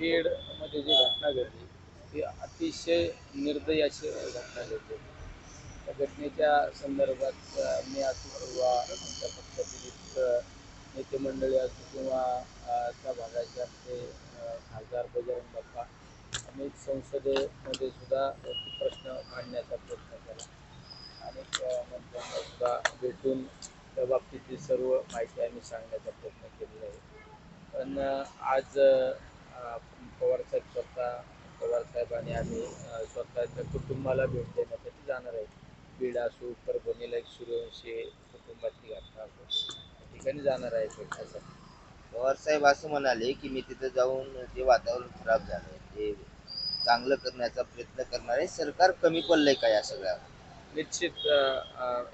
बीडमध्ये जी घटना घडली ती अतिशय निर्दयी अशी घटना घडली. त्या घटनेच्या संदर्भात मी असो किंवा आमच्या पक्षातील नेते मंडळी असो किंवा त्या भागाचे आमचे खासदार बजरंग बाप्पा आम्ही संसदेमध्ये सुद्धा प्रश्न मांडण्याचा प्रयत्न केला. अनेक मंत्र्यांना सुद्धा भेटून त्या बाबतीतली सर्व माहिती आम्ही सांगण्याचा प्रयत्न केलेला आहे. पण आज पवारसाहेब स्वतः पवारसाहेब आणि आम्ही स्वतःच्या कुटुंबाला भेट देण्यासाठी जाणार आहे. बीड असो परभणीला एक सूर्यवंशी कुटुंबातली घटना असो त्या ठिकाणी जाणार आहे भेटण्यासाठी पवार साहेब असं म्हणाले की मी तिथे जाऊन जे वातावरण खराब झालंय ते चांगलं करण्याचा प्रयत्न करणार आहे. सरकार कमी पडलंय का या सगळ्या? निश्चित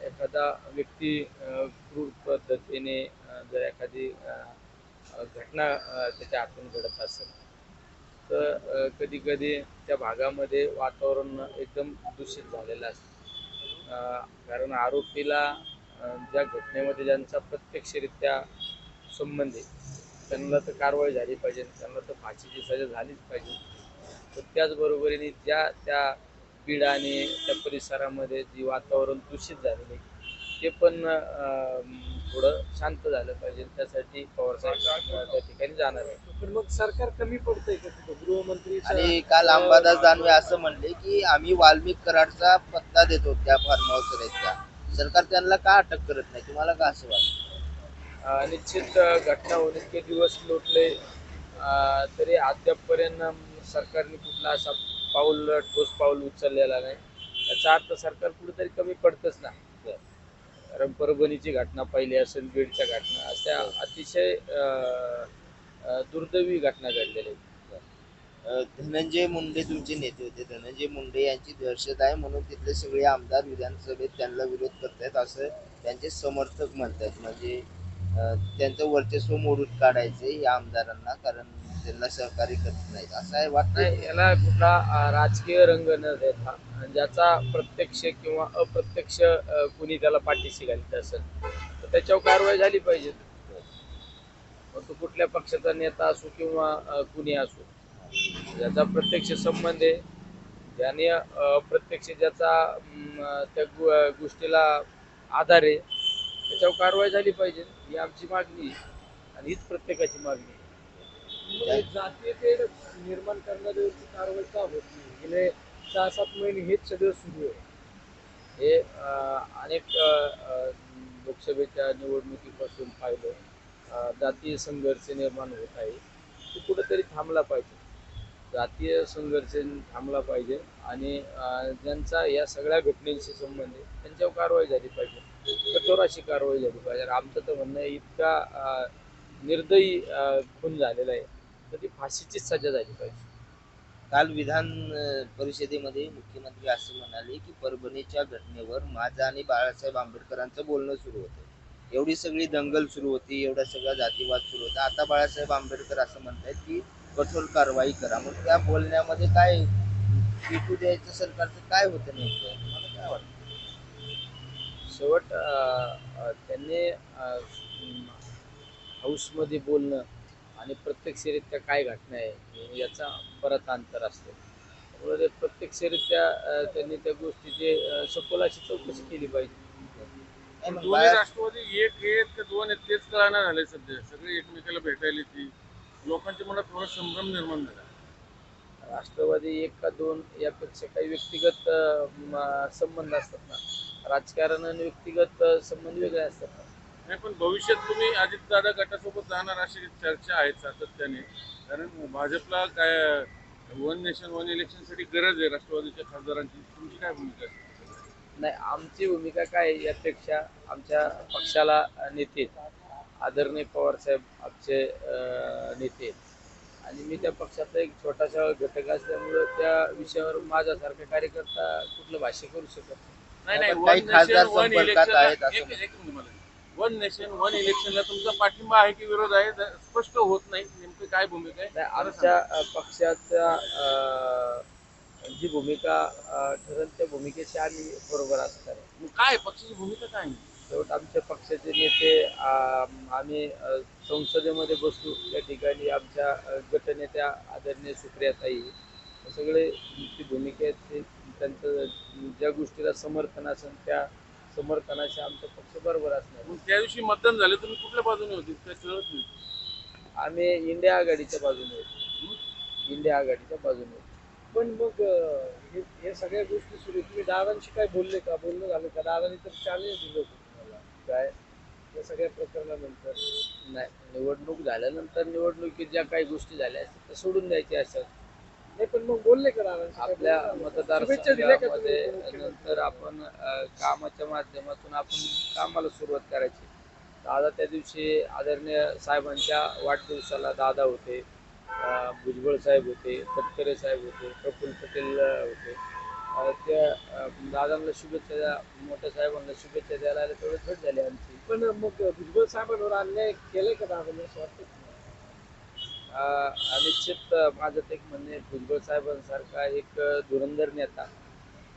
एखादा व्यक्ती क्रूर पद्धतीने जर एखादी घटना त्याच्या हातून घडत असेल. तर कधी कधी त्या भागामध्ये वातावरण एकदम दूषित झालेलं असतं. कारण आरोपीला ज्या घटनेमध्ये ज्यांचा प्रत्यक्षरित्या संबंध आहे त्यांना तर कारवाई झाली पाहिजे त्यांना तर फाशीची सजा झालीच पाहिजे. तर त्याचबरोबरीने ज्या त्या बीड आणि त्या परिसरामध्ये जी वातावरण दूषित झालेली ते पण थोडं शांत झालं पाहिजे. त्यासाठी पवारसाहेब अं, त्या ठिकाणी जाणार आहे. पण मग सरकार कमी पडतंय का तिथं? गृहमंत्री आणि काल अंबादास दानवे असं म्हणले की आम्ही वाल्मिक कराडचा पत्ता देतो त्या फार्म आहेत त्या. सरकार त्यांना का अटक करत नाही? तुम्हाला का असं वाटतं? निश्चित घटना होऊन इतके दिवस लोटले तरी अद्यापपर्यंत सरकारने कुठला असा पाऊल ठोस पाऊल उचललेला नाही. याचा अर्थ सरकार कुठेतरी कमी पडतच ना. कारण परभणीची घटना पहिली असेल बीडच्या घटना अशा अतिशय अं, अं, दुर्दैवी घटना घडलेल्या आहेत धनंजय मुंडे तुमचे नेते होते. धनंजय मुंडे यांची दहशत आहे म्हणून तिथले सगळे आमदार विधानसभेत त्यांना विरोध करतायत असं त्यांचे समर्थक म्हणतात म्हणजे त्यांचं वर्चस्व मोडून काढायचे या आमदारांना कारण त्यांना सहकार्य करत नाहीत असं आहे वाटत नाही याला कुठला राजकीय रंग न देता ज्याचा प्रत्यक्ष किंवा अप्रत्यक्ष कुणी त्याला पाठीशी घालत असेल तर त्याच्यावर कारवाई झाली पाहिजे. मग तो कुठल्या पक्षाचा नेता असो किंवा कुणी असो ज्याचा प्रत्यक्ष संबंध आहे ज्याने अं, प्रत्यक्ष ज्याचा त्या गो- गोष्टीला आधार आहे त्याच्यावर कारवाई झाली पाहिजे ही आमची मागणी आहे. आणि हीच प्रत्येकाची मागणी आहे. म्हणजे जातीय निर्माण करणाऱ्यावरची कारवाई का होत नाही? गेले सहा सात महिने हेच सगळं सुरू आहे. हे अनेक लोकसभेच्या निवडणुकीपासून पाहिलं जातीय संघर्ष निर्माण होत आहे. तो कुठंतरी थांबला पाहिजे. जातीय संघर्ष थांबला पाहिजे आणि ज्यांचा या सगळ्या घटनेशी संबंध आहे त्यांच्यावर कारवाई झाली पाहिजे. कठोर अशी कारवाई झाली पाहिजे. आमचं तर म्हणणं आहे इतका निर्दयी खून झालेला आहे. तर ती फाशीचीच सजा झाली पाहिजे. काल विधान परिषदेमध्ये मुख्यमंत्री असं म्हणाले की परभणीच्या घटनेवर माझं आणि बाळासाहेब आंबेडकरांचं बोलणं सुरू होतं. एवढी सगळी दंगल सुरू होती एवढा सगळा जातीवाद सुरू होता. आता बाळासाहेब आंबेडकर असं म्हणतायत की कठोर कारवाई करा. मग त्या बोलण्यामध्ये काय पिटू द्यायचं सरकारचं काय होतं नेमकं? मला काय वाटतं? शेवट त्यांनी हाऊसमध्ये बोलणं आणि प्रत्यक्षरित्या काय घटना आहे याचा बराच अंतर असतो. त्यामुळे ते प्रत्यक्षरित्या त्यांनी त्या गोष्टीची अं, सखोल अशी चौकशी केली पाहिजे. दोन्ही राष्ट्रवादी एक आहेत का दोन आहेत तेच कळणार झालंय सध्या. सगळे एकमेकाला भेटायला ती लोकांच्या मनात थोडा संभ्रम निर्माण झाला. राष्ट्रवादी एक का दोन यापेक्षा काही व्यक्तिगत संबंध असतात ना. राजकारण आणि व्यक्तिगत संबंध वेगळे असतात ना. नाही पण भविष्यात तुम्ही अजितदादा गटासोबत जाणार अशी चर्चा आहे सातत्याने कारण भाजपला काय वन नेशन वन इलेक्शनसाठी गरज आहे राष्ट्रवादीच्या खासदारांची तुमची काय भूमिका आहे नाही आमची भूमिका काय आहे यापेक्षा आमच्या पक्षाला नेते. आदरणीय पवारसाहेब आमचे नेते आहेत. आणि मी त्या पक्षाचा एक छोटासा घटक असल्यामुळं त्या विषयावर माझ्यासारखा कार्यकर्ता कुठलं भाष्य करू शकत नाही. खासदार नेशन वन संपर्कात आहेत असं इलेक्शन वन नेशन वन इलेक्शनला तुमचा पाठिंबा आहे की विरोध आहे ज- स्पष्ट होत नाही. नेमकं काय भूमिका आहे? आमच्या पक्षाच्या जी भूमिका ठरेल त्या भूमिकेशी आम्ही बरोबर असणार आहे. काय पक्षाची भूमिका काय? शेवट आमच्या पक्षाचे नेते आम- आम्ही संसदेमध्ये बसू त्या ठिकाणी आमच्या गटनेत्या आदरणीय सुप्रियाताई. सगळे ती भूमिका आहेत ते त्यांचं ज्या गोष्टीला समर्थन असेल त्या समर्थनाशी आमचा पक्ष बरोबर असणार. मग त्या दिवशी मतदान झालं तुम्ही कुठल्या बाजूने होते? काय कळत नाही. आम्ही इंडिया आघाडीच्या बाजूने होतो. इंडिया आघाडीच्या बाजूने होतो. पण मग अं, हे हे सगळ्या गोष्टी सुरू आहेत. तुम्ही दादांशी काय बोलले का? बोलणं झालं का? दादांनी तर चॅलेंज दिलं होतं तुम्हाला. काय? या सगळ्या प्रकरणानंतर. नाही निवडणूक झाल्यानंतर निवडणुकीत ज्या काही गोष्टी झाल्या त्या सोडून द्यायच्या असतात नाही पण मग बोलले का काय आपल्या? मतदारसंघामध्ये? नंतर आपण अ, कामाच्या माध्यमातून आपण कामाला सुरुवात करायची. दादा त्या दिवशी आदरणीय साहेबांच्या वाढदिवसाला दादा होते. अ, भुजबळ साहेब होते तटकरे साहेब होते प्रफुल्ल पटेल अ, होते. अ, त्या अ, दादांना शुभेच्छा द्या मोठ्या साहेबांना शुभेच्छा द्यायला तेवढे भेट झाली आमची. पण मग भुजबळ साहेबांवर अन्याय केलाय का दादांनी असं वाटतं निश्चित माझं एक म्हणणे आहे, भुजबळ साहेबांसारखा एक धुरंधर नेता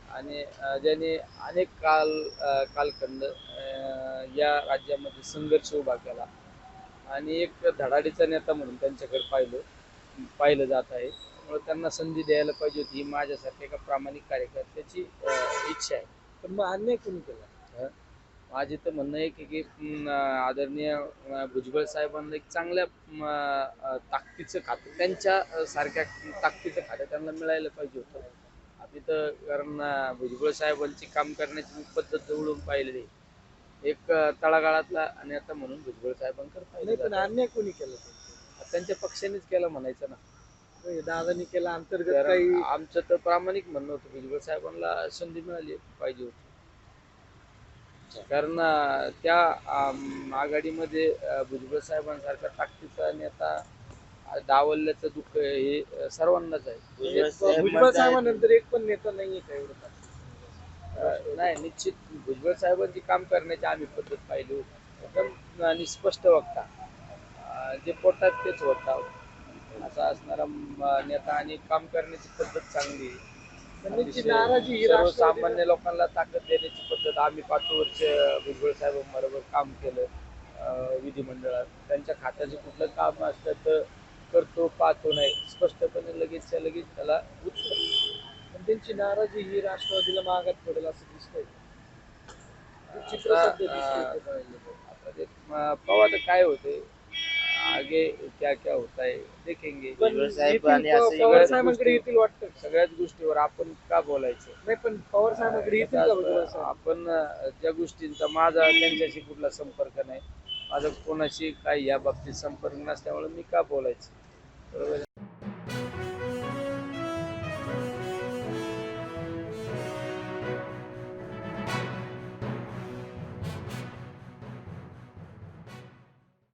आणि ज्याने अनेक काल कालखंड या राज्यामध्ये संघर्ष उभा केला. आणि एक धडाडीचा नेता म्हणून त्यांच्याकडे पाहिलं पाहिलं जात आहे. त्यामुळे त्यांना संधी द्यायला पाहिजे होती ही माझ्यासारख्या एका प्रामाणिक कार्यकर्त्याची इच्छा आहे. पण मग अन्याय कोणी केला? माझे तर म्हणणं आहे की आदरणीय भुजबळ साहेबांना एक चांगल्या ताकदीचं खातं त्यांच्या सारख्या ताकदीचं खातं त्यांना मिळायला पाहिजे होतं आम्ही तर कारण भुजबळ साहेबांची काम करण्याची मी पद्धत जवळून पाहिलेली. एक तळागाळातला नेता म्हणून भुजबळ पाहिलं पण. अन्याय कोणी केला? त्यांच्या पक्षानेच केलं म्हणायचं ना दादांनी केला अंतर्गत आमचं तर प्रामाणिक म्हणणं होतं भुजबळ साहेबांना संधी मिळाली पाहिजे होती कारण त्या आघाडीमध्ये भुजबळ साहेबांसारखा ताकदीचा नेता डावलल्याचं दुःख हे सर्वांनाच आहे. भुजबळ साहेबांनंतर एक पण नेता नाहीये का एवढं अं, नाही निश्चित भुजबळ साहेबांची काम करण्याची आम्ही पद्धत पाहिली एकदम अं, निस्पष्ट वक्ता. जे पोटात तेच होता. असा असणारा नेता आणि काम करण्याची पद्धत चांगली सर्वसामान्य लोकांना ताकद देण्याची पद्धत आम्ही पाच वर्ष भुजबळ साहेबांबरोबर काम केलं विधिमंडळात. त्यांच्या खात्याचं कुठलं काम असलं तर करतो पाहतो नाही. स्पष्टपणे लगेचच्या लगेच त्याला उत्तर. पण त्यांची नाराजी ही राष्ट्रवादीला मागात पडेल असं दिसतंय. चित्र आता काय होते? आगे क्या क्या होता है देखेंगे। पण भुजबळ साहेब येतील आणि पवार- असं पवार सगळ्याच साहेबांकडे गोष्टी- येतील वाटतं. सगळ्याच गोष्टीवर आपण का बोलायचं? नाही पण पवार साहेबांकडे येतील का भुजबळ आता साहेब? आपण अं, ज्या गोष्टींचा माझा त्यांच्याशी कुठला संपर्क नाही. माझा कोणाशी काही या बाबतीत संपर्क नसल्यामुळे मी का बोलायचं? बरोबर आहे?